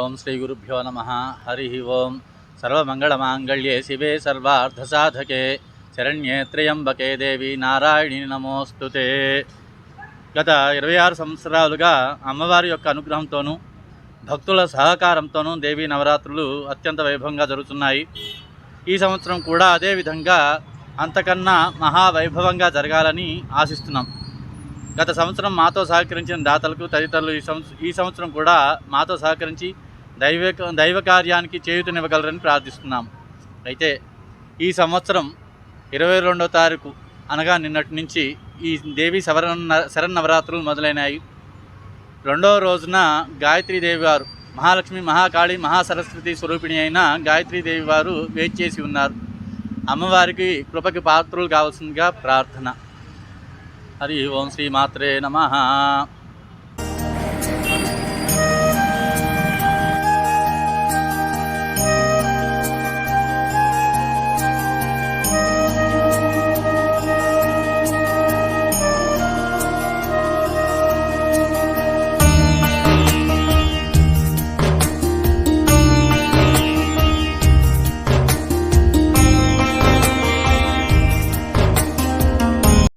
ఓం శ్రీ గురుభ్యో నమ. హరి ఓం. సర్వమంగళమాంగళ్యే శివే సర్వార్ధసాధకే. శరణ్యే త్రయంబకే దేవి నారాయణి నమోస్తుతే గత ఇరవై ఆరు సంవత్సరాలుగా అమ్మవారి యొక్క అనుగ్రహంతోనూ భక్తుల సహకారంతోనూ దేవీ నవరాత్రులు అత్యంత వైభవంగా జరుగుతున్నాయి. ఈ సంవత్సరం కూడా అదేవిధంగా అంతకన్నా మహావైభవంగా జరగాలని ఆశిస్తున్నాం. గత సంవత్సరం మాతో సహకరించిన దాతలకు తదితరులు ఈ సంవత్సరం ఈ సంవత్సరం కూడా మాతో సహకరించి దైవ దైవ కార్యానికి చేయూతనివ్వగలరని ప్రార్థిస్తున్నాం. అయితే ఈ సంవత్సరం ఇరవై రెండో తారీఖు అనగా నిన్నటి నుంచి ఈ దేవి శవరణ శరన్నవరాత్రులు మొదలైనాయి. రెండవ రోజున గాయత్రీదేవి వారు మహాలక్ష్మి మహాకాళి మహాసరస్వతి స్వరూపిణి అయిన గాయత్రీదేవి వారు వేచి చేసి ఉన్నారు. అమ్మవారికి కృపకి పాత్రులు కావాల్సిందిగా ప్రార్థన. హరి ఓం శ్రీ మాత్రే నమ.